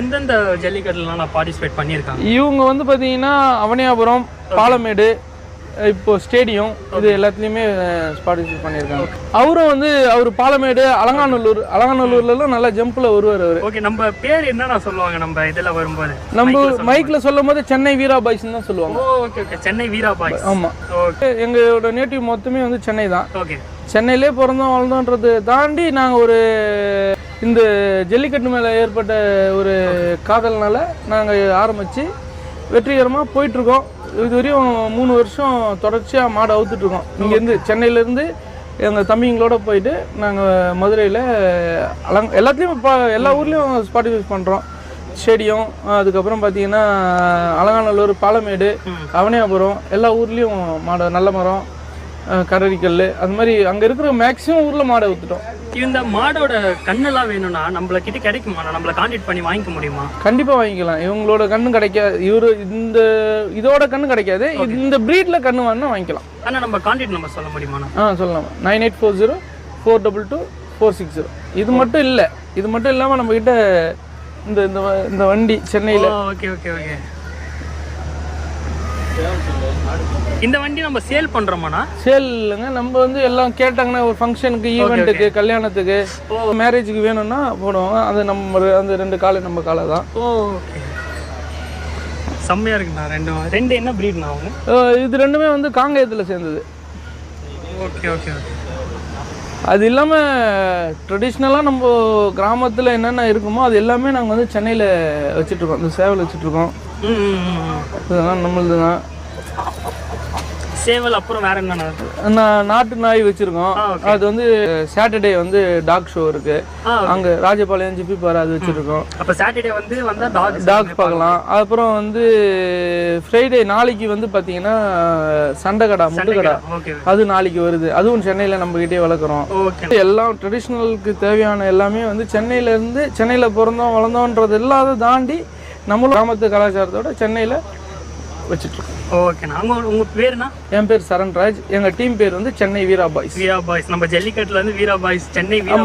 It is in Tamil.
எந்தெந்த ஜல்லிக்கட்டுலாம் நான் பார்ட்டிசிபேட் பண்ணியிருக்காங்க? இவங்க வந்து பார்த்தீங்கன்னா அவனியாபுரம் பாலமேடு இப்போ ஸ்டேடியம் இது எல்லாத்துலேயுமே பார்ட்டிசிபேட் பண்ணியிருக்காங்க. அவரும் வந்து அவர் பாலமேடு அலங்காநல்லூர் அலங்காநல்லூர்லலாம் நல்லா ஜம்பில் வருவார் அவர். ஓகே நம்ம பேர் என்னண்ணா சொல்லுவாங்க நம்ம இதில் வரும்போது? நம்ம மைக்கில் சொல்லும் போது சென்னை வீரா பாய்ஸ்னு தான் சொல்லுவாங்க. Okay okay Chennai Veera boys. ஆமாம் ஓகே எங்களோட நேட்டிவ் மொத்தமே வந்து சென்னை தான். ஓகே சென்னையிலே பிறந்தோம் வளர்ந்தோன்றதை தாண்டி நாங்கள் ஒரு இந்த ஜல்லிக்கட்டு மேலே ஏற்பட்ட ஒரு காதல்னால நாங்கள் ஆரம்பித்து வெற்றிகரமாக போயிட்டுருக்கோம். இதுவரையும் மூணு வருஷம் தொடர்ச்சியாக மாடு அவுத்துட்ருக்கோம் இங்கேருந்து சென்னையிலேருந்து எங்கள் தம்பிங்களோட போயிட்டு நாங்கள் மதுரையில் அலங் எல்லாத்துலேயும் இப்போ எல்லா ஊர்லேயும் ஸ்பாட்டிஃபைஸ் பண்ணுறோம் ஸ்டேடியம் அதுக்கப்புறம் பார்த்தீங்கன்னா அலங்காநல்லூர் பாலமேடு அவனியாபுரம் எல்லா ஊர்லேயும் மாடு நல்ல மரம் கடற்கல் அது மாதிரி அங்கே இருக்கிற மேக்ஸிமம் ஊரில் மாடை வித்துட்டோம். இந்த மாடோட கண்ணெல்லாம் வேணும்னா நம்மள கிட்ட கிடைக்குமா நம்மள கான்டாக்ட் பண்ணி வாங்கிக்க முடியுமா? கண்டிப்பாக வாங்கிக்கலாம். இவங்களோட கண்ணு கிடைக்காது. இவர் இந்த இதோட கண்ணு கிடைக்காது. இந்த ப்ரீடில் கண்ணு வேணா வாங்கிக்கலாம். ஆனா நம்ம கான்டாக்ட் நம்பர் சொல்ல முடியுமாண்ணா? ஆ சொல்லலாம். Nine eight four zero four double two four six zero இது மட்டும் இல்லை. இது மட்டும் இல்லாமல் நம்மக்கிட்ட இந்த இந்த இந்த வண்டி சென்னையில். ஓகே ஓகே ஓகே இந்த வண்டி நம்ம சேல் பண்றோமாண்ணா? சேல் இல்லைங்க நம்ம வந்து எல்லாம் கேட்டாங்கன்னா ஒரு ஃபங்க்ஷனுக்கு ஈவெண்ட்டுக்கு கல்யாணத்துக்கு மேரேஜுக்கு வேணும்னா போடுவாங்க. அது நம்ம அந்த ரெண்டு காலை நம்ம காலை தான். ஓகே செம்மையா இருக்குண்ணா ரெண்டும் ரெண்டு என்ன ப்ரீட்ண்ணா அவங்க? இது ரெண்டுமே வந்து காங்கேயத்தில் சேர்ந்தது. ஓகே ஓகே ஓகே அது இல்லாமல் ட்ரெடிஷ்னலாக நம்ம கிராமத்தில் என்னென்ன இருக்குமோ அது எல்லாமே நாங்கள் வந்து சென்னையில் வச்சுட்ருக்கோம் இந்த சேவல் வச்சுட்ருக்கோம். இதெல்லாம் நம்மளது தான் சேவல் அப்புறம் வேற நான் நாட்டு நாய் வச்சுருக்கோம். அது வந்து சாட்டர்டே வந்து டாக் ஷோ இருக்குது ஆ அங்கே ராஜபாளையம் ஜிபி பாறை அது வச்சுருக்கோம். அப்ப சாட்டர்டே வந்து வந்தா டாக் டாக் பார்க்கலாம். அப்புறம் வந்து ஃப்ரைடே நாளைக்கு வந்து பார்த்தீங்கன்னா சண்டைக்கடா முட்டுக்கடா ஓகே. அது நாளைக்கு வருது. அதுவும் சென்னையில் நம்மக்கிட்டே வளர்க்குறோம். ஓகே. எல்லாம் ட்ரெடிஷ்னலுக்கு தேவையான எல்லாமே வந்து சென்னையில இருந்து சென்னையில் பிறந்தோம் வளர்ந்தோன்றது எல்லாத்தை தாண்டி நம்மளும் கிராமத்து கலாச்சாரத்தோட சென்னையில் வச்சுட்ருக்கோம் ஓகேண்ணா அவங்க உங்க பேருண்ணா? என் பேர் சரண்ராஜ். எங்கள் டீம் பேர் வந்து சென்னை வீரா பாய்ஸ். வீரா பாய்ஸ். நம்ம ஜல்லிக்கட்டுல இருந்து வீரா பாய்ஸ் சென்னை வீரா